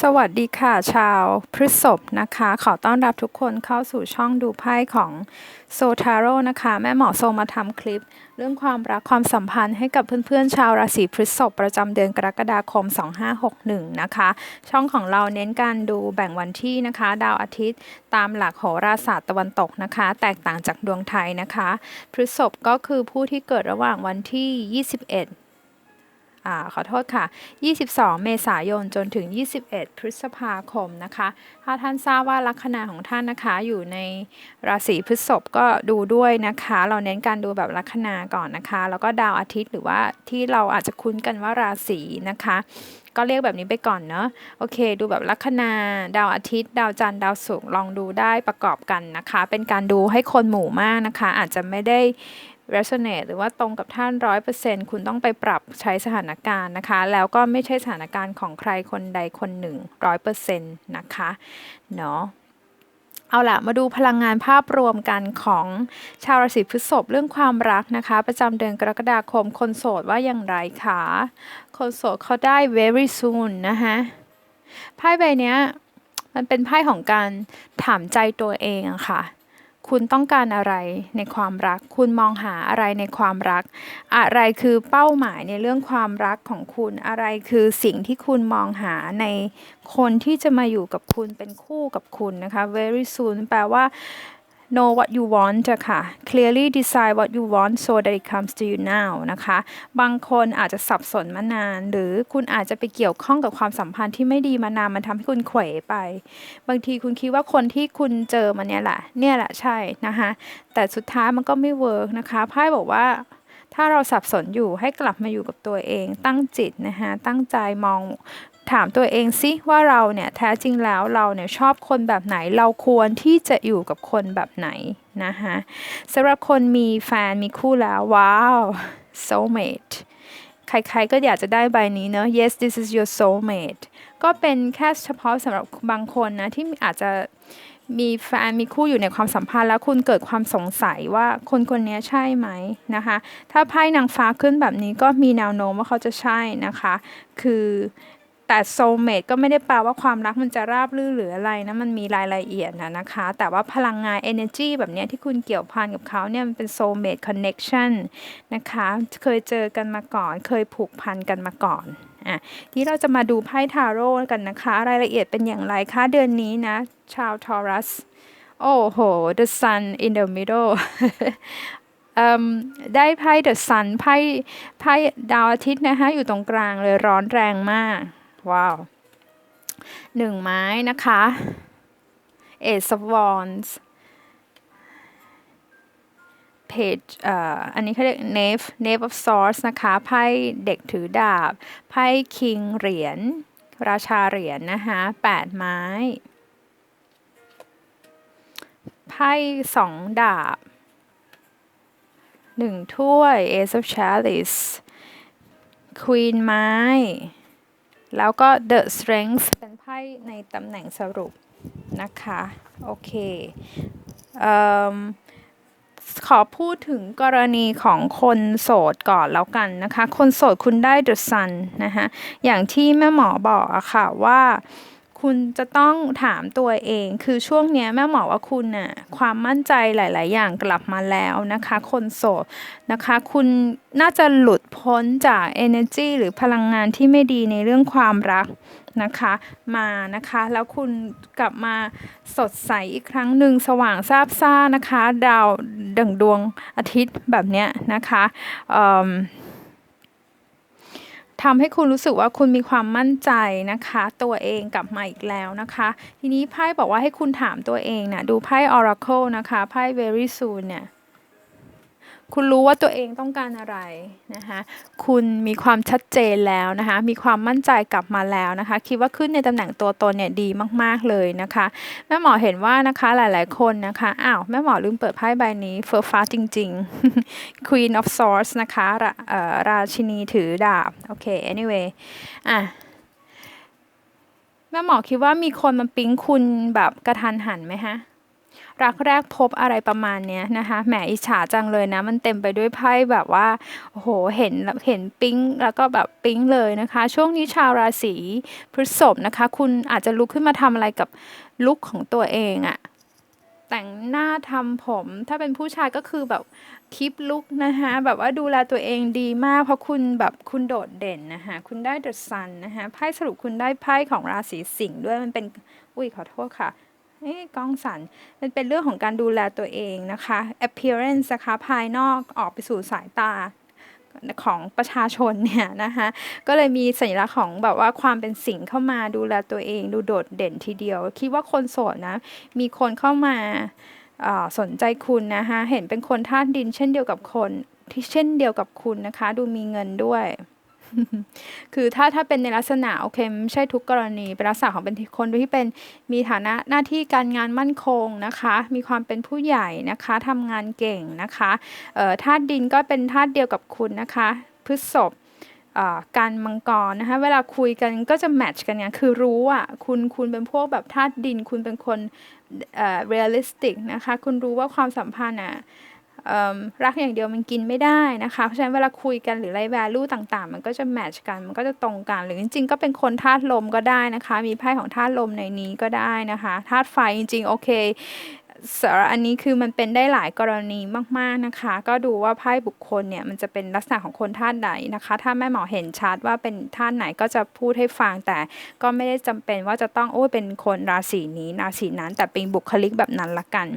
สวัสดีค่ะชาวพฤษภนะคะ ขอต้อนรับทุกคนเข้าสู่ช่องดูไพ่ของโซทาโร่นะคะ แม่หมอโซมาทำคลิป เรื่องความรักความสัมพันธ์ให้กับเพื่อนๆ ชาวราศีพฤษภประจำเดือนกรกฎาคม 2561 นะคะ ช่องของเราเน้นการดูแบ่งวันที่นะคะ ดาวอาทิตย์ตามหลักโหราศาสตร์ตะวันตกนะคะ แตกต่างจากดวงไทยนะคะ พฤษภก็คือผู้ที่เกิดระหว่างวันที่ 21 อ่าขอโทษค่ะ 22 เมษายนจนถึง 21 พฤษภาคมนะคะ ถ้าท่านทราบว่าลัคนาของท่านนะคะอยู่ในราศีพฤษภก็ดูด้วยนะคะ เราเน้นการดูแบบลัคนาก่อนนะคะ แล้วก็ดาวอาทิตย์หรือว่าที่เราอาจจะคุ้นกันว่าราศีนะคะก็เรียกแบบนี้ไปก่อนเนาะโอเค ดูแบบลัคนา ดาวอาทิตย์ ดาวจันทร์ดาวศุกร์ลองดูได้ประกอบกันนะคะ เป็นการดูให้คนหมู่มากนะคะ อาจจะไม่ได้ resonate หรือว่าตรงกับท่านร้อยเปอร์เซ็นคุณต้องไปปรับใช้สถานการณ์นะคะ แล้วก็ไม่ใช่สถานการณ์ของใครคนใดคนหนึ่งร้อยเปอร์เซ็นต์นะคะเนาะเอาล่ะมาดูพลังงานภาพรวมกันของชาวราศีพฤษภเรื่องความรักนะคะ ประจำเดือนกรกฎาคมคนโสดว่าอย่างไรคะคนโสดเขาได้ very soon นะคะไพ่ใบนี้มันเป็นไพ่ของการถามใจตัวเองอะค่ะ คุณต้องการอะไรในความรัก คุณมองหาอะไรในความรัก อะไรคือเป้าหมายในเรื่องความรักของคุณ อะไรคือสิ่งที่คุณมองหาในคนที่จะมาอยู่กับคุณเป็นคู่กับคุณนะคะ very soon แปลว่า know what you want อะค่ะ clearly decide what you want so that it comes to you now นะคะ บางคนอาจจะสับสนมานาน หรือคุณอาจจะไปเกี่ยวข้องกับความสัมพันธ์ที่ไม่ดีมานาน มันทำให้คุณเขวไป บางทีคุณคิดว่าคนที่คุณเจอมาเนี่ยแหละ เนี่ยแหละใช่นะคะ แต่สุดท้ายมันก็ไม่เวิร์กนะคะ ไพ่บอกว่าถ้าเราสับสนอยู่ให้กลับมาอยู่กับตัวเอง ตั้งจิตนะคะตั้งใจมอง ถามตัวเองสิว่าเราเนี่ยแท้จริงแล้วเราเนี่ยชอบคนแบบไหน เราควรที่จะอยู่กับคนแบบไหนนะคะสำหรับคนมีแฟนมีคู่แล้ว ว้าว soulmate ใครๆก็อยากจะได้ใบนี้เนอะ yes this is your soulmate ก็เป็นแค่เฉพาะสำหรับบางคนนะ ที่อาจจะมีแฟนมีคู่อยู่ในความสัมพันธ์แล้วคุณเกิดความสงสัยว่าคนคนนี้ใช่ไหมนะคะ ถ้าไพ่นางฟ้าขึ้นแบบนี้ก็มีแนวโน้มว่าเขาจะใช่นะคะ คือ แต่โซเมตก็ไม่ได้แปลว่าความรักมันจะราบรื่นหรืออะไรนะมันมีรายละเอียดนะนะคะ แต่ว่าพลังงาน energy แบบนี้ที่คุณเกี่ยวพันกับเขาเนี่ยมันเป็นโซเมต connection นะคะ เคยเจอกันมาก่อน เคยผูกพันกันมาก่อนอะที่เราจะมาดูไพ่ทาโร่กันนะคะ รายละเอียดเป็นอย่างไรคะเดือนนี้นะ ชาวทอรัส โอ้โห the sun in the middle ได้ไพ่ the sun ไพ่ไพ่ดาวอาทิตย์นะคะอยู่ตรงกลางเลยร้อนแรงมาก ว้าวหนึ่งไม้นะคะ Ace of Wands Page อันนี้เขาเรียก Knave Knave of Swords นะคะไพ่เด็กถือดาบไพ่ King เหรียญ ราชาเหรียญนะคะแปดไม้ไพ่สองดาบหนึ่งถ้วย Ace of Chalice Queen ไม้ แล้วก็ The Strength เป็นไพ่ในตำแหน่งสรุปนะคะ โอเคอขอพูดถึงกรณีของคนโสดก่อนแล้วกันนะคะ คนโสดคุณได้ The Sun นะคะอย่างที่แม่หมอบอกอะค่ะว่า คุณจะต้องถามตัวเอง คือช่วงนี้แม่หมอว่าคุณน่ะความมั่นใจหลาย ๆ อย่างกลับมาแล้วนะคะ คนโสดนะคะ คุณน่าจะหลุดพ้นจาก energy หรือพลังงานที่ไม่ดีในเรื่องความรักนะคะมานะคะ แล้วคุณกลับมาสดใสอีกครั้งหนึ่งสว่างซาบซ่านะคะ ดาวดั่งดวงอาทิตย์แบบเนี้ยนะคะ ทำให้คุณรู้สึกว่าคุณมีความมั่นใจนะคะ ตัวเองกลับมาอีกแล้วนะคะ ทีนี้ไพ่บอกว่าให้คุณถามตัวเองนะดูไพ่ Oracle นะคะไพ่ Very Soon เนี่ย คุณรู้ว่าตัวเองต้องการอะไรนะคะคุณมีความชัดเจนแล้วนะคะมีความมั่นใจกลับมาแล้วนะคะคิดว่าขึ้นในตำแหน่งตัวตนเนี่ยดีมากๆเลยนะคะแม่หมอเห็นว่านะคะหลายๆคนนะคะอ้าวแม่หมอลืมเปิดไพ่ใบนี้เฟอร์ฟ้าจริงๆ Queen of Swords นะคะราชินีถือดาบโอเค anyway อะแม่หมอคิดว่ามีคนมาปิ๊งคุณแบบกระทันหันไหมฮะ รักแรกพบอะไรประมาณเนี้ยนะคะ แหมอิจฉาจังเลยนะ มันเต็มไปด้วยไพ่แบบว่า โอ้โห เห็นเห็นปิ๊ง แล้วก็แบบปิ๊งเลยนะคะ ช่วงนี้ชาวราศีพฤษภนะคะ คุณอาจจะลุกขึ้นมาทำอะไรกับลุคของตัวเองอะแต่งหน้าทำผม ถ้าเป็นผู้ชายก็คือแบบคลิปลุกนะคะแบบว่าดูแลตัวเองดีมาก เพราะคุณแบบคุณโดดเด่นนะคะคุณได้เดอะซันนะคะไพ่สรุปคุณได้ไพ่ของราศีสิงห์ด้วยมันเป็น อุ้ยขอโทษค่ะ กล้องสันมันเป็นเรื่องของการดูแลตัวเองนะคะ appearance นะคะภายนอกออกไปสู่สายตาของประชาชนเนี่ยนะคะก็เลยมีสัญลักษณ์ของแบบว่าความเป็นสิ่งเข้ามาดูแลตัวเอง ดูโดดเด่นทีเดียว คิดว่าคนโสดนะมีคนเข้ามาสนใจคุณนะคะเห็นเป็นคนธาดินเช่นเดียวกับคนที่เช่นเดียวกับคุณนะคะ ดูมีเงินด้วย คือถ้าถ้าเป็นในลักษณะโอเคไม่ใช่ทุกกรณี เป็นลักษณะของเป็นคนที่เป็นมีฐานะหน้าที่การงานมั่นคงนะคะ มีความเป็นผู้ใหญ่นะคะทำงานเก่งนะคะเอ่อธาตุดินก็เป็นธาตุเดียวกับคุณนะคะพฤษภการมังกรนะคะเวลาคุยกันก็จะแมทช์กันเนี่ยคือรู้อะคุณคุณเป็นพวกแบบธาตุดิน คุณเป็นคนเอ่อเรียลลิสติกนะคะ คุณรู้ว่าความสัมพันธ์อะ รักอย่างเดียวมันกินไม่ได้นะคะ เพราะฉะนั้นเวลาคุยกันหรือไรแวลูต่างๆ มันก็จะแมทช์กัน มันก็จะตรงกัน หรือจริงๆ ก็เป็นคนธาตุลมก็ได้นะคะ มีไพ่ของธาตุลมในนี้ก็ได้นะคะธาตุไฟจริงๆ โอเคสำหรับอันนี้คือมันเป็นได้หลายกรณีมากๆนะคะ ก็ดูว่าไพ่บุคคลเนี่ยมันจะเป็นลักษณะของคนธาตุไหนนะคะ ถ้าแม่หมอเห็นชัดว่าเป็นธาตุไหนก็จะพูดให้ฟัง แต่ก็ไม่ได้จำเป็นว่าจะต้องโอ้เป็นคนราศีนี้ราศีนั้น แต่เป็นบุคลิกแบบนั้นละกัน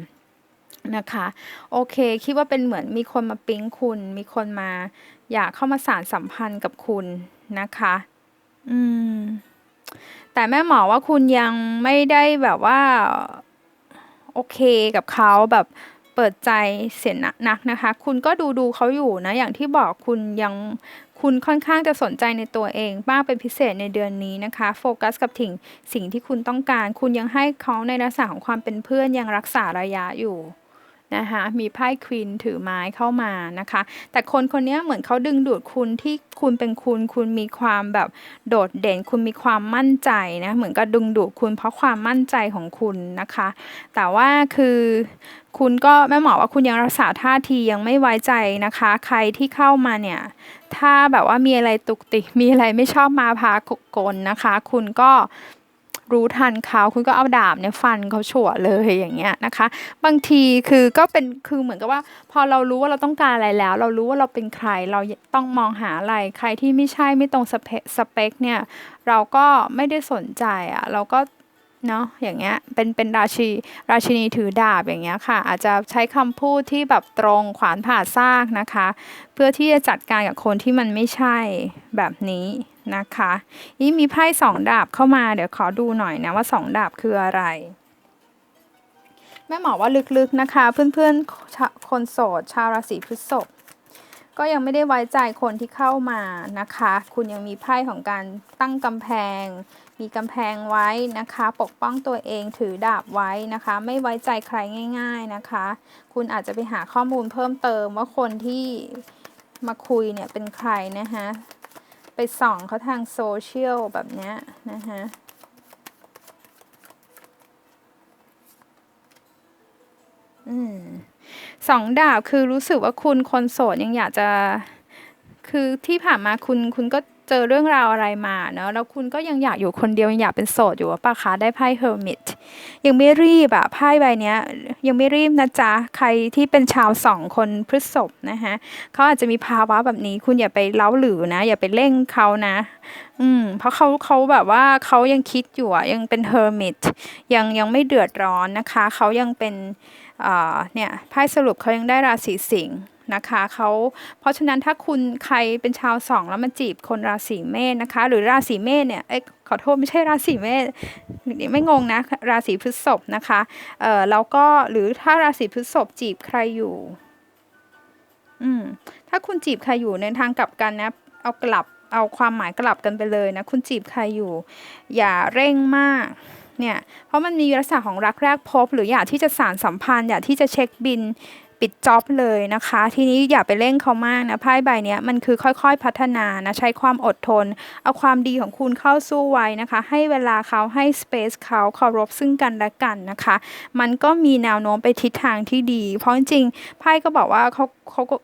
นะคะ โอเคคิดว่าเป็นเหมือนมีคนมาปิ๊งคุณ มีคนมา อยากเข้ามาสารสัมพันธ์กับคุณนะคะ อืม แต่แม่หมอว่าคุณยังไม่ได้แบบว่า โอเคกับเขาแบบเปิดใจเสียนักนะคะ คุณก็ดูดูเขาอยู่นะ อย่างที่บอกคุณยังคุณค่อนข้างจะสนใจในตัวเองมากเป็นพิเศษในเดือนนี้นะคะ โฟกัสกับถึงสิ่งที่คุณต้องการ คุณยังให้เขาในลักษณะของความเป็นเพื่อนยังรักษาระยะอยู่ นะคะมีไพ่ควีนถือไม้เข้ามานะคะ แต่คนคนนี้เหมือนเขาดึงดูดคุณที่คุณเป็นคุณ คุณมีความแบบโดดเด่น คุณมีความมั่นใจนะ เหมือนกับดึงดูดคุณเพราะความมั่นใจของคุณนะคะ แต่ว่าคือคุณก็แม่หมอว่าคุณยังรักษาท่าทียังไม่ไว้ใจนะคะ ใครที่เข้ามาเนี่ยถ้าแบบว่ามีอะไรตุกติมีอะไรไม่ชอบมาพากลนะคะ คุณก็ รู้ทันเขาคุณก็เอาดาบเนี่ยฟันเขาฉวเลยอย่างเงี้ยนะคะ บางทีคือก็เป็นคือเหมือนกับว่า พอเรารู้ว่าเราต้องการอะไรแล้ว เรารู้ว่าเราเป็นใครเราต้องมองหาอะไรใครที่ไม่ใช่ไม่ตรงสเปคเนี่ยเราก็ไม่ได้สนใจอะ่ะเราก็ เนาะอย่างเงี้ยเป็นเป็นราชีราชินีถือดาบอย่างเงี้ยค่ะ อาจจะใช้คำพูดที่แบบตรงขวานผ่าซากนะคะ เพื่อที่จะจัดการกับคนที่มันไม่ใช่แบบนี้นะคะนี่มีไพ่สองดาบเข้ามาเดี๋ยวขอดูหน่อยนะว่าสองดาบคืออะไรแม่หมอว่าลึกๆนะคะ เพื่อนๆคนโสดชาวราศีพฤษภก็ยังไม่ได้ไว้ใจคนที่เข้ามานะคะ คุณยังมีไพ่ของการตั้งกำแพง มีกำแพงไว้นะคะ ปกป้องตัวเองถือดาบไว้นะคะ ไม่ไว้ใจใครง่าย ๆนะคะ คุณอาจจะไปหาข้อมูลเพิ่มเติมว่าคนที่มาคุยเนี่ยเป็นใครนะคะไปส่องเขาทางโซเชียลแบบนี้นะคะอืมสองดาบคือรู้สึกว่าคุณคนโสดยังอยากจะ คือที่ผ่านมาคุณคุณก็ เจอเรื่องราวอะไรมาเนาะแล้วคุณก็ยังอยากอยู่คนเดียวยังอยากเป็นโสดอยู่ปะคะได้ไพ่เฮอร์มิตยังไม่รีบอะไพ่ใบเนี้ยยังไม่รีบนะจ๊ะใครที่เป็นชาวสองคนพฤษภนะคะเขาอาจจะมีภาวะแบบนี้ คุณอย่าไปเล้าหรือนะ อย่าไปเร่งเขานะ อืมเพราะเขาเขาแบบว่าเขายังคิดอยู่อะยังเป็นเฮอร์มิตยังยังไม่เดือดร้อนนะคะเขายังเป็นเนี่ยไพ่สรุปเขายังได้ราศีสิงห์ นะคะเขาเพราะฉะนั้นถ้าคุณใครเป็นชาวสองแล้วมาจีบคนราศีเมษนะคะ หรือราศีเมษเนี่ยเอ้ขอโทษไม่ใช่ราศีเมษไม่งงนะ ราศีพฤษภนะคะเอ่อแล้วก็หรือถ้าราศีพฤษภจีบใครอยู่อืมถ้าคุณจีบใครอยู่ในทางกลับกันนะ เอากลับเอาความหมายกลับกันไปเลยนะ คุณจีบใครอยู่ อย่าเร่งมากเนี่ยเพราะมันมีลักษณะของรักแรกพบ หรืออยากที่จะสารสัมพันธ์อยากที่จะเช็คบิน ปิดจ็อบเลยนะคะ ทีนี้อย่าไปเร่งเขามากนะไพ่ใบเนี้ยมันคือค่อยๆพัฒนานะ ใช้ความอดทน เอาความดีของคุณเข้าสู้ไว้นะคะ ให้เวลาเขาให้สเปซเขาเคารพซึ่งกันและกันนะคะ มันก็มีแนวโน้มไปทิศทางที่ดี เพราะจริงๆไพ่ก็บอกว่าเขาเขาก็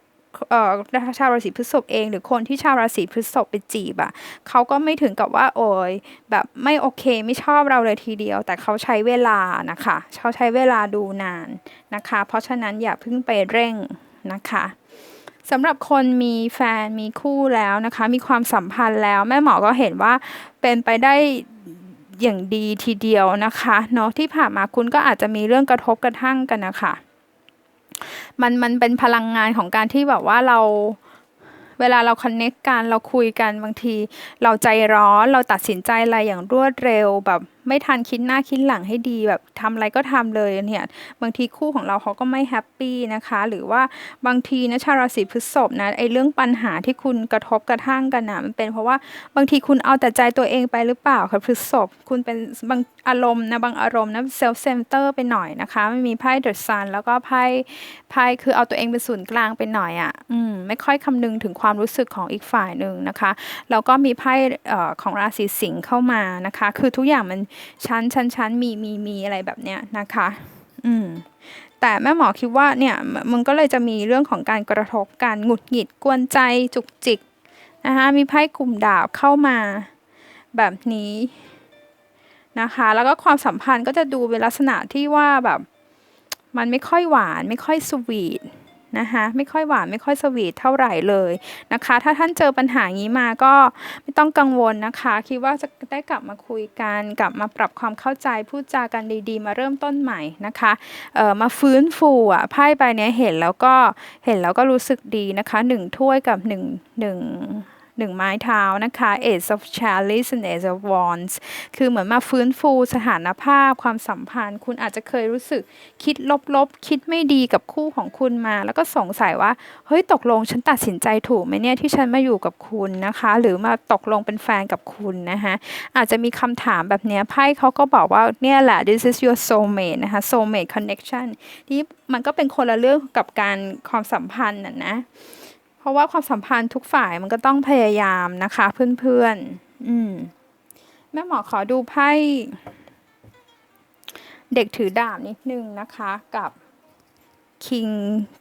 เอ่อชาวราศีพฤษภเอง หรือคนที่ชาวราศีพฤษภไปจีบอะเขาก็ไม่ถึงกับว่า โอยแบบไม่โอเคไม่ชอบเราเลยทีเดียว แต่เขาใช้เวลานะคะเขาใช้เวลาดูนานนะคะ เพราะฉะนั้นอย่าเพิ่งไปเร่งนะคะสำหรับคนมีแฟนมีคู่แล้วนะคะ มีความสัมพันธ์แล้ว แม่หมอก็เห็นว่าเป็นไปได้อย่างดีทีเดียวนะคะเนาะที่ผ่านมาคุณก็อาจจะมีเรื่องกระทบกระทั่งกันนะคะ มันมันเป็นพลังงานของการที่แบบว่าเราเวลาเราคอนเน็กกันเราคุยกันบางที เราใจร้อนเราตัดสินใจอะไรอย่างรวดเร็วแบบไม่ทันคิดหน้าคิดหลังให้ดีแบบทำอะไรก็ทำเลยเนี่ยบางทีคู่ของเราเขาก็ไม่แฮปปี้นะคะ หรือว่าบางทีนะชาวราศีพฤษภนะไอ้เรื่องปัญหาที่คุณกระทบกระทั่งกันนะมันเป็นเพราะว่าบางทีคุณเอาแต่ใจตัวเองไปหรือเปล่าคะพฤษภคุณเป็นบางอารมณ์นะบางอารมณ์นะเซลฟ์เซนเตอร์ไปหน่อยนะคะมันมีไพ่เดอะซันแล้วก็ไพ่ไพ่คือเอาตัวเองเป็นศูนย์กลางไปหน่อยอะ่ะอืมไม่ค่อยคำนึงถึงความรู้สึกของอีกฝ่ายหนึ่งนะคะแล้วก็มีไพ่ของราศีสิงห์เข้ามานะคะ คือทุกอย่างมันชั้นชั้นชั้นมีมีมีอะไรแบบเนี้ยนะคะ อืมแต่แม่หมอคิดว่าเนี่ยมันก็เลยจะมีเรื่องของการกระทบการหงุดหงิดกวนใจจุกจิกนะคะมีไพ่กลุ่มดาบเข้ามาแบบนี้นะคะ แล้วก็ความสัมพันธ์ก็จะดูเป็นลักษณะที่ว่าแบบมันไม่ค่อยหวานไม่ค่อยสวีท นะคะไม่ค่อยหวานไม่ค่อยสวีทเท่าไหร่เลยนะคะ ถ้าท่านเจอปัญหางี้มาก็ไม่ต้องกังวลนะคะ คิดว่าจะได้กลับมาคุยกัน กลับมาปรับความเข้าใจพูดจากันดีๆ มาเริ่มต้นใหม่นะคะเอ่อมาฟื้นฟูอะไพ่ใบนี้เห็นแล้วก็เห็นแล้วก็รู้สึกดีนะคะหนึ่งถ้วยกับหนึ่ หนึ่งไม้เท้านะคะ Ace of Chalice and Ace of Wands คือเหมือนมาฟื้นฟูสถานภาพความสัมพันธ์ คุณอาจจะเคยรู้สึกคิดลบๆ คิดไม่ดีกับคู่ของคุณมา แล้วก็สงสัยว่า เฮ้ยตกลงฉันตัดสินใจถูกไหมเนี่ยที่ฉันมาอยู่กับคุณนะคะ หรือมาตกลงเป็นแฟนกับคุณนะคะอาจจะมีคำถามแบบนี้ไพ่เขาก็บอกว่าเนี่ยแหละ this is your soulmate นะคะ soulmate connection ที่มันก็เป็นคนละเรื่องกับการความสัมพันธ์น่ะนะ เพราะว่าความสัมพันธ์ทุกฝ่ายมันก็ต้องพยายามนะคะเพื่อนๆ อืม แม่หมอขอดูไพ่เด็กถือดาบนิดนึงนะคะกับคิง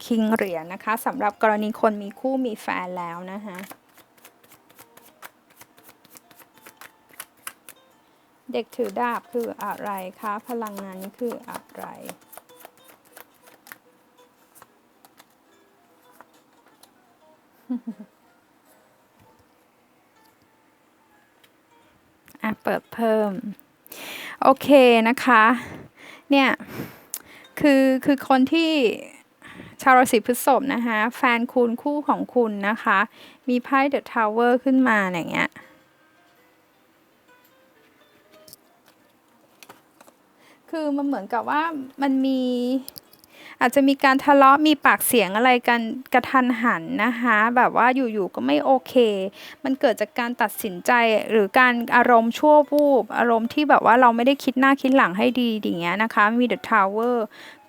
คิงเหรียญนะคะสำหรับกรณีคนมีคู่มีแฟนแล้วนะคะเด็กถือดาบคืออะไรคะ พลังงานนี้คืออะไร อะ เปิดเพิ่ม โอเคนะคะ เนี่ย คือ คือคนที่ชาวราศีพฤษภนะคะ แฟนคุณคู่ของคุณนะคะ มีไพ่เดอะทาวเวอร์ขึ้นมาอย่างเงี้ยคือมันเหมือนกับว่ามันมี อาจจะมีการทะเลาะมีปากเสียงอะไรกันกระทันหันนะคะ แบบว่าอยู่ๆก็ไม่โอเค มันเกิดจากการตัดสินใจหรือการอารมณ์ชั่ววูบอารมณ์ที่แบบว่าเราไม่ได้คิดหน้าคิดหลังให้ดีอย่างเงี้ยนะคะมี The Tower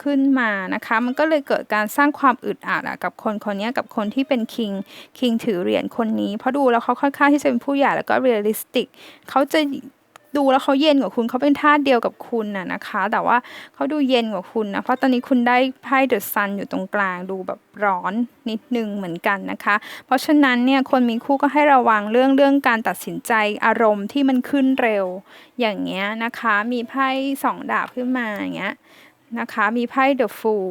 ขึ้นมานะคะ มันก็เลยเกิดการสร้างความอึดอัดกับคนคนนี้กับคนที่เป็นคิงคิงถือเหรียญคนนี้ เพราะดูแล้วเขาค่อนข้างที่จะเป็นผู้ใหญ่แล้วก็เรียลลิสติกเขาจะ ดูแล้วเขาเย็นกว่าคุณเขาเป็นธาตุเดียวกับคุณน่ะนะคะ แต่ว่าเขาดูเย็นกว่าคุณนะเพราะตอนนี้คุณได้ไพ่เดอะซันอยู่ตรงกลางดูแบบร้อนนิดนึงเหมือนกันนะคะ เพราะฉะนั้นเนี่ยคนมีคู่ก็ให้ระวังเรื่องเรื่องการตัดสินใจอารมณ์ที่มันขึ้นเร็ว อย่างเงี้ยนะคะ มีไพ่สองดาบขึ้นมาอย่างเงี้ยนะคะ มีไพ่เดอะฟูล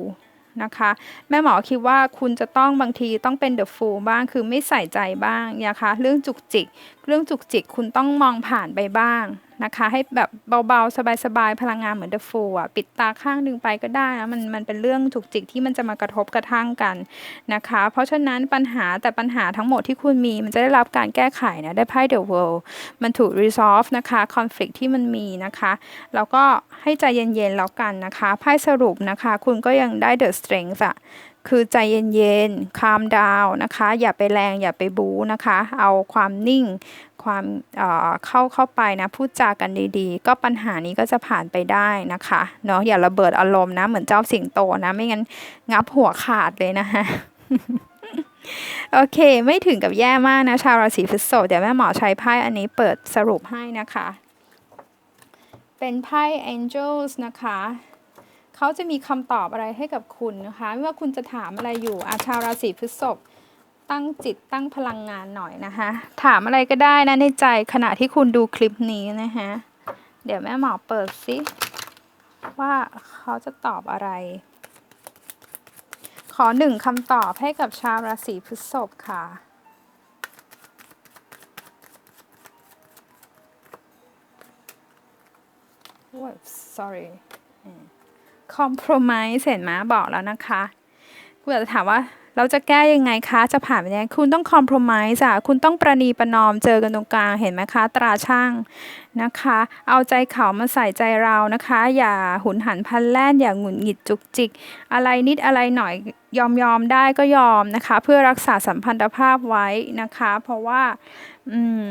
นะคะแม่หมอคิดว่าคุณจะต้องบางทีต้องเป็นเดอะฟูลบ้างคือไม่ใส่ใจบ้างนะคะ เรื่องจุกจิก เรื่องจุกจิกคุณต้องมองผ่านไปบ้าง นะคะ ให้แบบเบาๆ สบายๆ พลังงานเหมือนเดอะฟูอะปิดตาข้างหนึ่งไปก็ได้นะมันมันเป็นเรื่องถูกจิกที่มันจะมากระทบกระทั่งกันนะคะ เพราะฉะนั้นปัญหาแต่ปัญหาทั้งหมดที่คุณมีมันจะได้รับการแก้ไขนะได้ไพ่เดอะเวิลด์มันถูก resolve นะคะคอน FLICT ที่มันมีนะคะแล้วก็ให้ใจเย็นๆแล้วกันนะคะไพ่สรุปนะคะ คุณก็ยังได้ the strength อะคือใจเย็นๆ calm down นะคะ อย่าไปแรง อย่าไปบู๊นะคะ เอาความนิ่ง ความเอ่อเข้าเข้าไปนะพูดจากันดีๆ ก็ปัญหานี้ก็จะผ่านไปได้นะคะเนาะอย่าระเบิดอารมณ์นะ เหมือนเจ้าสิงโตนะ ไม่งั้นงับหัวขาดเลยนะคะโอเค ไม่ถึงกับแย่มากนะ ชาวราศีพฤษภเดี๋ยวแม่หมอใช้ไพ่อันนี้เปิดสรุปให้นะคะ เป็นไพ่ Angels นะคะเขาจะมีคำตอบอะไรให้กับคุณนะคะ ไม่ว่าคุณจะถามอะไรอยู่อาชาวราศีพฤษภ ตั้งจิตตั้งพลังงานหน่อยนะคะถามอะไรก็ได้นะในใจขณะที่คุณดูคลิปนี้นะคะเดี๋ยวแม่หมอเปิดสิว่าเขาจะตอบอะไร ขอหนึ่งคำตอบให้กับชาวราศีพฤษภค่ะโอ้ย sorry compromise เห็นไหมบอกแล้วนะคะกูอยากจะถามว่า เราจะแก้ยังไงคะจะผ่านไปยังไงคุณต้อง compromise อะคุณต้องประนีประนอมเจอกันตรงกลางเห็นไหมคะ ตราช่างนะคะ เอาใจเขามาใส่ใจเรานะคะ อย่าหุนหันพลันแล่นอย่าหงุดหงิดจุกจิก อะไรนิดอะไรหน่อยยอมยอมได้ก็ยอมนะคะ เพื่อรักษาสัมพันธภาพไว้นะคะ เพราะว่า อืม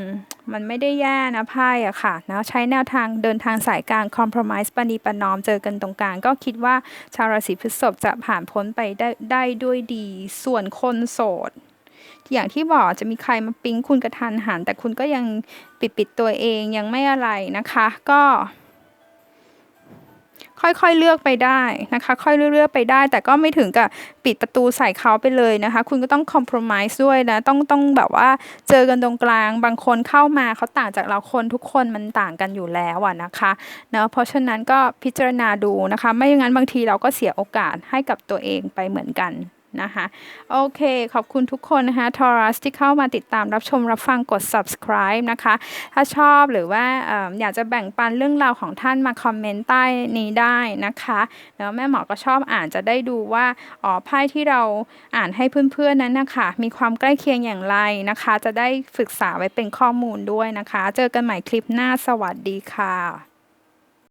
มันไม่ได้แย่นะไพ่อะค่ะนะใช้แนวทางเดินทางสายกลาง compromise ปณีประนอมเจอกันตรงกลาง ก็คิดว่าชาวราศีพฤษภจะผ่านพ้นไปได้ได้ด้วยดี ส่วนคนโสด อย่างที่บอกจะมีใครมาปิ๊งคุณกระทันหันแต่คุณก็ยังปิดปิดตัวเองยังไม่อะไรนะคะ ก็ ค่อยๆเลือกไปได้นะคะ ค่อยเลือกไปได้ แต่ก็ไม่ถึงกับปิดประตูใส่เขาไปเลยนะคะ คุณก็ต้อง compromise ด้วยนะ ต้องต้องแบบว่าเจอกันตรงกลาง บางคนเข้ามาเขาต่างจากเราคนทุกคนมันต่างกันอยู่แล้วอะนะคะเนาะเพราะฉะนั้นก็พิจารณาดูนะคะ ไม่อย่างนั้นบางทีเราก็เสียโอกาสให้กับตัวเองไปเหมือนกัน นะคะ โอเค ขอบคุณทุกคนนะคะทอรัสที่เข้ามาติดตามรับชมรับฟังกด subscribe นะคะ ถ้าชอบหรือว่าออยากจะแบ่งปันเรื่องราวของท่านมาคอมเมนต์ใต้นี้ได้นะคะแล้วแม่หมอก็ชอบอ่านจะได้ดูว่าอ๋อไพ่ที่เราอ่านให้เพื่อนๆนั้นนะคะมีความใกล้เคียงอย่างไรนะคะ จะได้ศึกษาไว้เป็นข้อมูลด้วยนะคะ เจอกันใหม่คลิปหน้าสวัสดีค่ะ